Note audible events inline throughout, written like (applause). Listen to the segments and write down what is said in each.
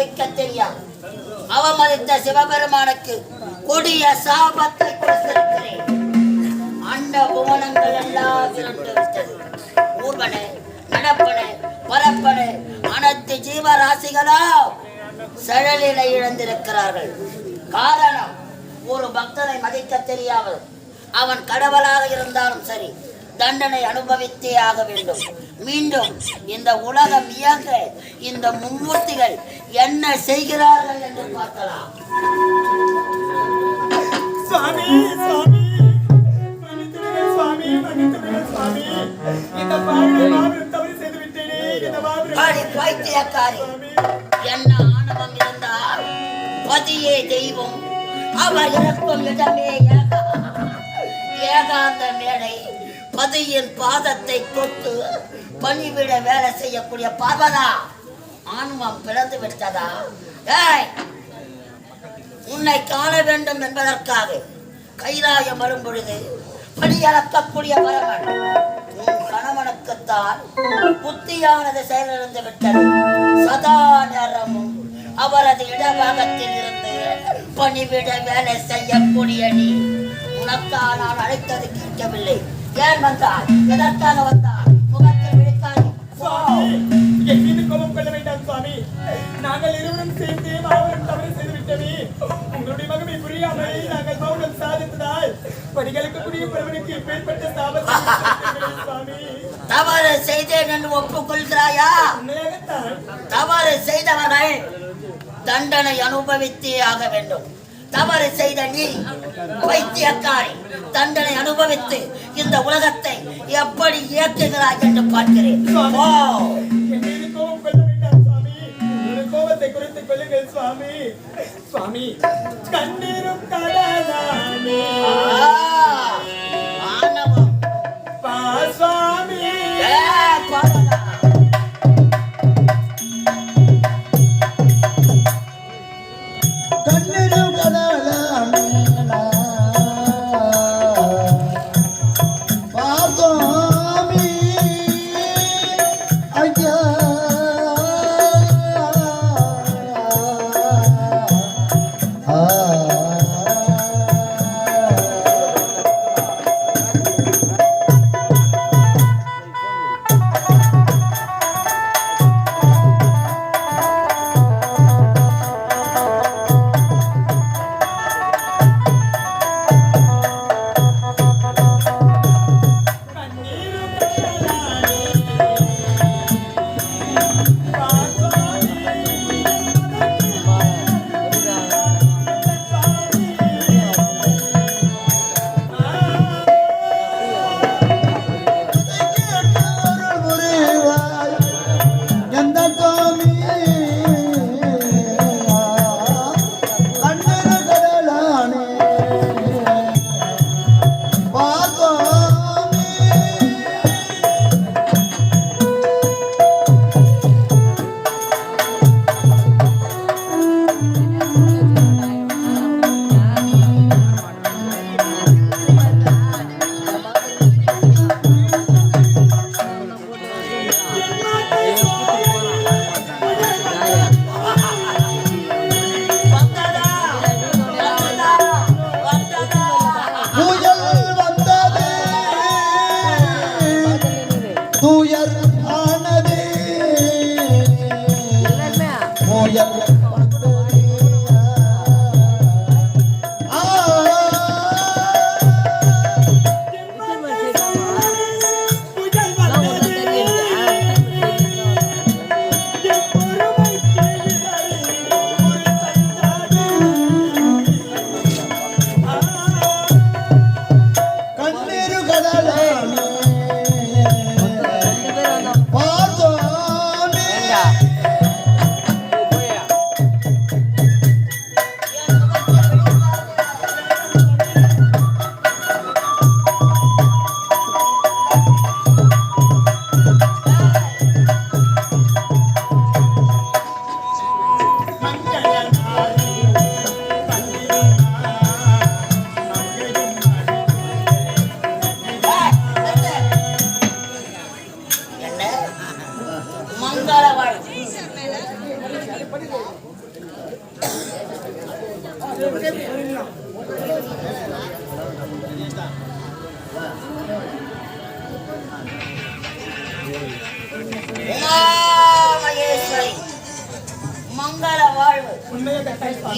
மதிக்க தெரியாது. அவமதித்த சிவபெருமானுக்கு கொடிய சாபத்தை கொடுத்திருக்கிறேன். அண்ட புவனங்கள் எல்லாம் விரண்டு விட்டது ஊர்வன நடப்பன பரப்பன அனைத்து ஜீவராசிகளோ சழலினை இழந்திருக்கிறார்கள். காரணம் ஒரு பக்தனை மதிக்க தெரியாமல் அவன் கடவுளாக இருந்தாலும் சரி தண்டனை அனுபவித்தே ஆக வேண்டும். மீண்டும் இந்த உலகம் இயங்க இந்த மும்மூர்த்திகள் என்ன செய்கிறார்கள் என்று பார்க்கலாம். சுவாமி சுவாமி. பைத்தியக்காரி. என்ன ஆணவம் இருந்தால் பதியே தெய்வம். அவர் இறக்கும் இடமே ஏகா ஏகாந்த மேடை. பதியின் பாதத்தை தொட்டு பணிவிட வேலை செய்யக்கூடிய பார்வதா. ஆன்மம் பிறந்து விட்டதா? ஏய் உன்னை காண வேண்டும் என்பதற்காக கைலாயம் வரும் பொழுது படியளக்கக்கூடிய பரமன் உன் கணவனுக்குத்தான் புத்தியானது செயலிழந்து விட்டது. சதா நேரமும் அவரது இடபாகத்தில் இருந்து பணிவிட வேலை செய்யக்கூடிய நீ. உனக்கா நான் அழைத்தது கேட்கவில்லை. ஏன் வந்தார் எதற்காக வந்தார் முகத்தை விழிக்காய் சுவாமி என் மீது கோபம் கொள்ள வேண்டாம் சுவாமி. நாங்கள் இருவரும் சேர்ந்து மாபெரும் தவறு உங்களுடைய மகமை புரியாமல் நாங்கள் மௌனம் சாதித்ததால் படிகளுக்கு கூடிய பிரபனுக்கு மேற்பட்ட சாபத்தை சுவாமி. தவறு செய்தேன் என்று ஒப்புக்கொள்கிறாயா? தவறு செய்தவர்கள் தண்டனை அனுபவித்தே ஆக வேண்டும். தவறு செய்த நீ வைத்தியக்காரி தண்டனை அனுபவித்து இந்த உலகத்தை எப்படி இயக்குகிறாய் என்று பார்க்கிறேன். சுவாமி கோபத்தை குறைத்துக் கொள்ளுங்கள் சுவாமி சுவாமி கண்ணீரும் கடலாமே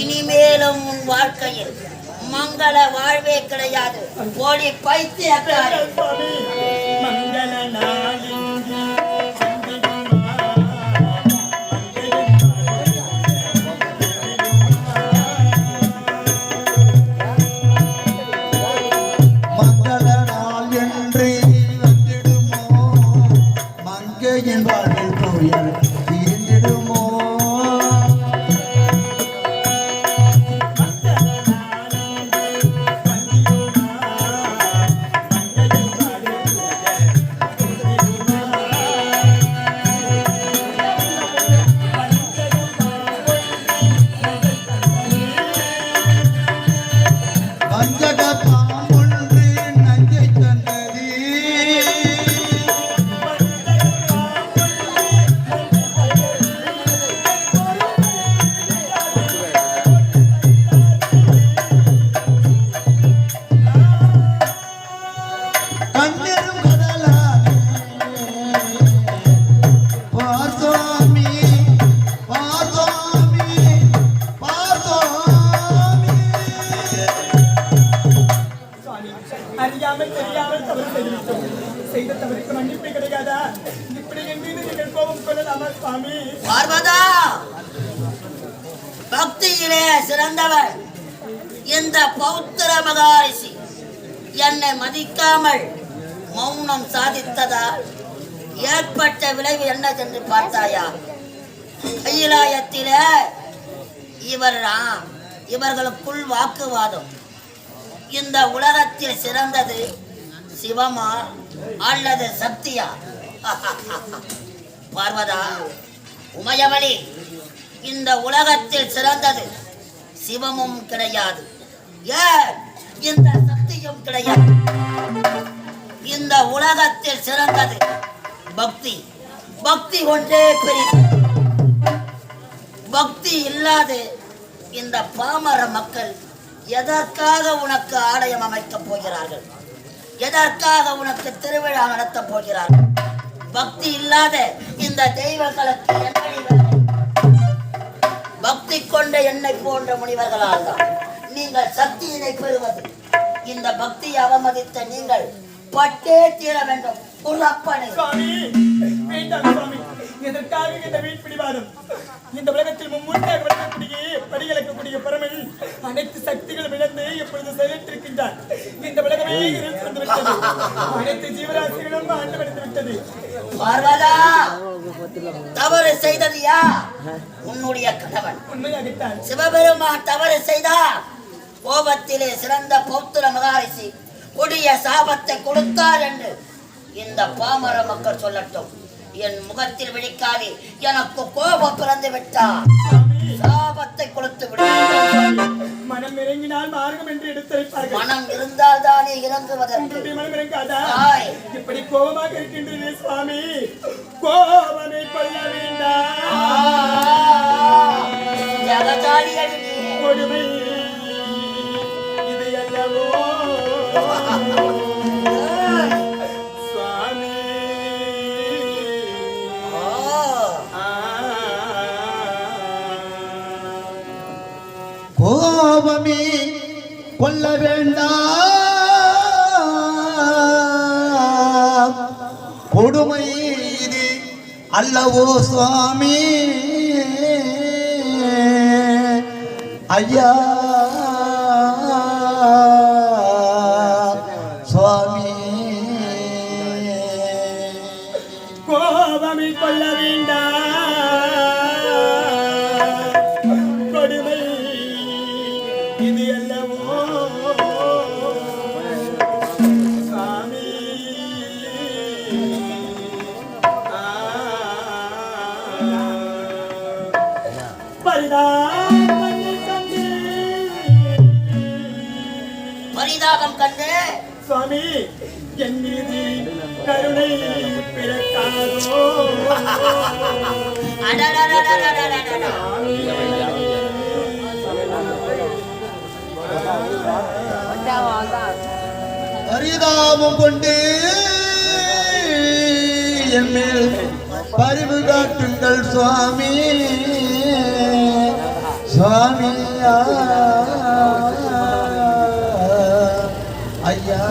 இனிமேலும் உன் வாழ்க்கையில் மங்கள வாழ்வே கிடையாது. ஓடி பைத்தியக்காரி. மங்கள நாளில் பௌத்திர மகாரிஷி என்னை மதிக்காமல் மௌனம் சாதித்ததால் ஏற்பட்ட விளைவு என்னதென்று பார்த்தாயா? கையிலாயத்தில இவர் இவர்களுக்குள் வாக்குவாதம். இந்த உலகத்தில் சிறந்தது சிவமா அல்லது சக்தியா? (laughs) பார்வதா உமையவளி இந்த உலகத்தில் சிறந்தது சிவமும் கிடையாது. ஏன் இந்த சக்தியும் கிடையாது? இந்த உலகத்தில் சிறந்தது பக்தி. பக்தி ஒன்றே பெரிய பக்தி இல்லாது இந்த பாமர மக்கள் எதற்காக உனக்கு ஆலயம் அமைக்கப் போகிறார்கள்? எதற்காக உனக்கு திருவிழா நடத்தப் போகிறார்கள்? பக்தி இல்லாத இந்த தெய்வங்களுக்கு என்னடி பக்தி கொண்ட என்னை போன்ற முனிவர்களால் தான். நீங்கள் சக்தியினை பெறுவது. இந்த பக்தியை அவமதித்த நீங்கள் பட்டே தீர வேண்டும். எதற்காக இந்த வீண் பிடிவாதம் இந்த உலகத்தில் மும்மூர்த்தியாக விளங்கக்கூடிய படிகளுக்கக்கூடிய அனைத்து சக்திகளும் இழந்து இப்பொழுது செயலிட்டிருக்கின்றார். இந்த உலகமே இருள் சூழ்ந்து விட்டது அனைத்து ஜீவராசிகளும் ஆண்டு விட்டது. பார்வதா தவறு செய்தது யா உன்னுடைய கணவன். உண்மையாகத்தான். சிவபெருமான் தவறு செய்தார். கோபத்திலே சிறந்த பௌத்திர மகாரிஷி கொடிய சாபத்தை கொடுத்தார் என்று இந்த பாமர மக்கள் சொல்லட்டும். என் முகத்தில் விழிக்காதே எனக்கு கோபம் பிறந்து விட்டார். சாபத்தை கொடுத்து விடு மனம் இறங்கினால் மார்க்கம் என்று எடுத்துரைப்பார்கள். மனம் இருந்தால் தானே இறங்குவதற்கு மனம் இறங்காதா. இப்படி கோபமாக இருக்கின்றது சுவாமி. கோபனை கொள்ள வேண்டாம். கொடுமை கோபமே கொள்ள வேண்டாம். கொடுமை இது அல்லவோ சுவாமி. ஐயா. பரிதாபம் கொண்டு என் மேல் பரிவு காட்டுங்கள் சுவாமி. சுவாமியா ஐயா.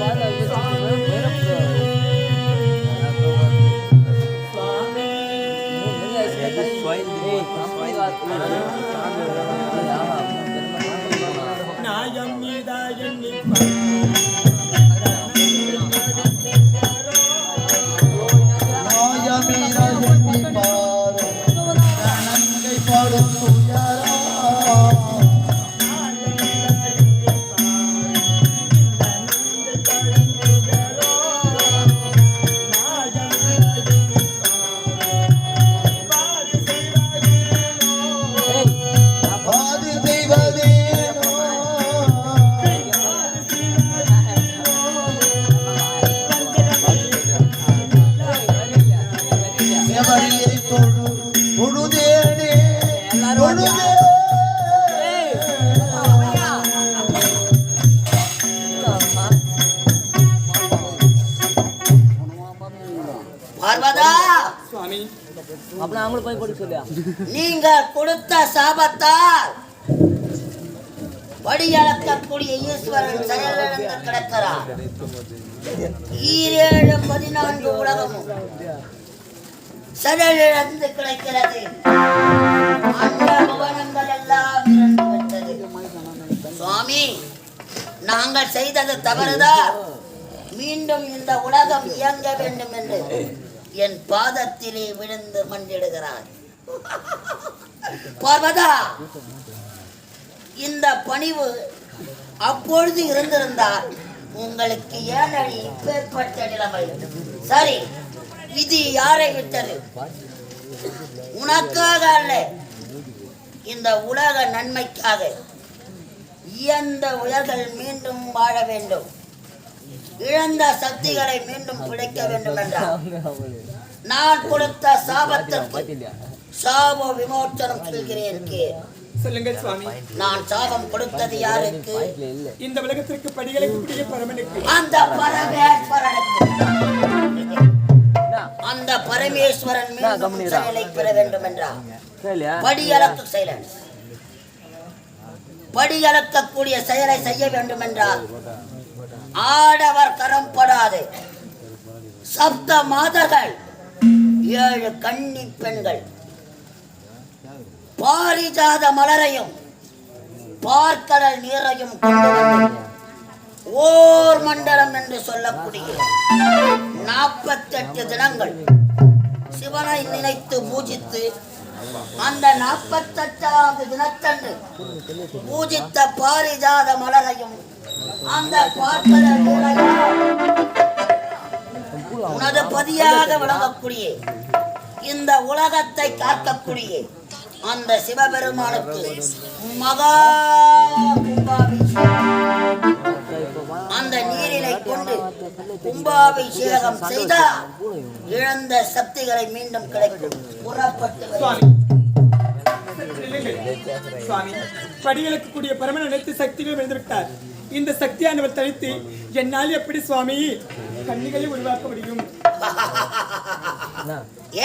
வருவிட்டாய் சுவாமி பார்வதா சுவாமி. நீங்க கொடுத்த சாபத்தால் வடியளக்கக்கூடிய ஈஸ்வரன் செயலிழந்து கிடக்கிறார். ஈரேழு பதினான்கு உலகமும் செயலிழந்து கிடக்கிறது. அந்த புவனங்கள் எல்லாம் இறந்து விட்டது. சுவாமி நாங்கள் செய்தது தவறுதான். மீண்டும் இந்த உலகம் இயங்க வேண்டும் என்று. என் பாதத்திலே விழுந்து மண்டிடுகிறார் பார்வதா இந்த பணிவு அப்பொழுது இருந்திருந்தால் உங்களுக்கு ஏனடி இப்பேற்பட்ட நிலைமை. சரி இது யாரை விட்டது? உனக்காக அல்ல. இந்த உலக நன்மைக்காக. இயந்த உயர்கள் மீண்டும் வாழ வேண்டும். இழந்த சக்திகளை மீண்டும் பிடிக்க வேண்டும் என்றார் நான் கொடுத்த சாபத்திற்கு சாப விமோச்சனம் சொல்கிறேன் கேள். சொல்லுங்கள் சுவாமி. நான் சாபம் கொடுத்தது யாருக்கு? இந்த உலகத்திற்கு படிகளுக்கு கூடிய பரமனுக்கு. அந்த பரமேஸ்வரனுக்கு. அந்த பரமேஸ்வரன் மீண்டும் செயலை பெற வேண்டும் என்றார் சைலன்ஸ் படியளக்கக்கூடிய செயலை செய்ய வேண்டும் என்றால் ஆடவர் கரம் படாது சப்த மாதர்கள் ஏழு கன்னி பெண்கள். பாரிஜாத மலரையும் பார்க்கடல் நீரையும் கொண்டு வந்து ஓர் மண்டலம் என்று சொல்லக்கூடிய நாற்பத்தெட்டு தினங்கள் சிவனை நினைத்து பூஜித்து அந்த நாற்பத்தெட்டாவது தினத்தன்று பூஜித்த பாரிஜாத மலரையும் அந்த பார்க்கடல் உனது பதியாக விளங்கக்கூடிய இந்த உலகத்தை காக்கக்கூடிய. அந்த சிவபெருமானுக்கு மகா அந்த நீரிலை கொண்டு கும்பாபிஷேகம் செய்தால் இழந்த சக்திகளை மீண்டும் கிடைக்கும். புறப்பட்டு படிகளுக்கு கூடிய பரமன் அனைத்து சக்திகளும் எழுந்துவிட்டார் இந்த சக்தியானவர் தனித்து என்னால் எப்படி சுவாமி கண்ணிகளை உருவாக்க முடியும்?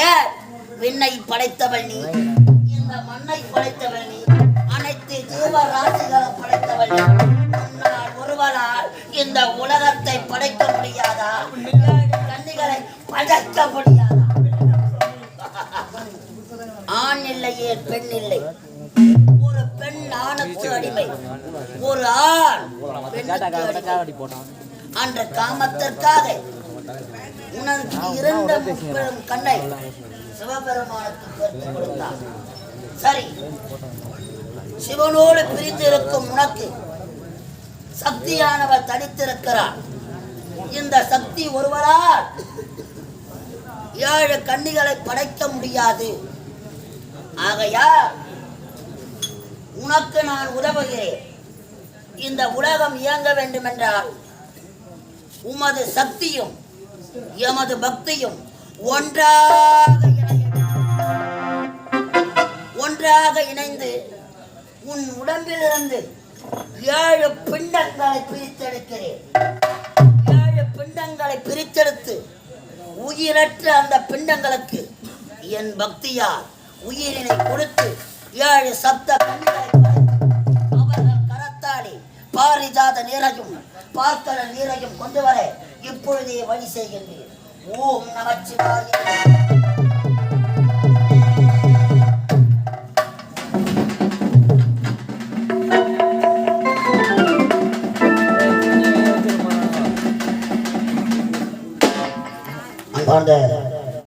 ஏன் விண்ணை படைத்தவள் நீ. இந்த மண்ணை படைத்தவள் நீ. அனைத்து ஜீவராசிகளை படைத்தவள் உன்னால் ஒருவனால் இந்த உலகத்தை படைக்க முடியாதா? கண்ணிகளை படைக்க முடியாதா? ஆண் இல்லையே பெண் இல்லை? ஆணுக்கு ஒரு ஆள் அன்ற காமத்திற்காக உனக்கு இருந்த முப்பெரும் கண்ணை சிவபெருமானுக்கு கொடுத்தான். சரி. சிவனோடு பிரிந்து இருக்கும் உனக்கு சக்தியானவர் தனித்திருக்கிறார். இந்த சக்தி ஒருவரால் ஏழு கண்ணிகளை படைக்க முடியாது. ஆகையால் உனக்கு நான் உதவுகிறேன். இந்த உலகம் இயங்க வேண்டுமென்றால் உமது சக்தியும் எமது பக்தியும் ஒன்றாக ஒன்றாக இணைந்து உன் உடம்பிலிருந்து ஏழு பிண்டங்களை பிரித்தெடுக்கிறேன். ஏழு பிண்டங்களை பிரித்தெடுத்து உயிரற்ற அந்த பிண்டங்களுக்கு என் பக்தியால் உயிரினை கொடுத்து ஏழு சப்த அவர்கள் கரத்தாலே பாரிஜாத நீரையும் பார்க்கல நீரையும் கொண்டு வர இப்பொழுதே வழி செய்கின்றேன். ஓம் நமச்சிவாய அன்பார்ந்த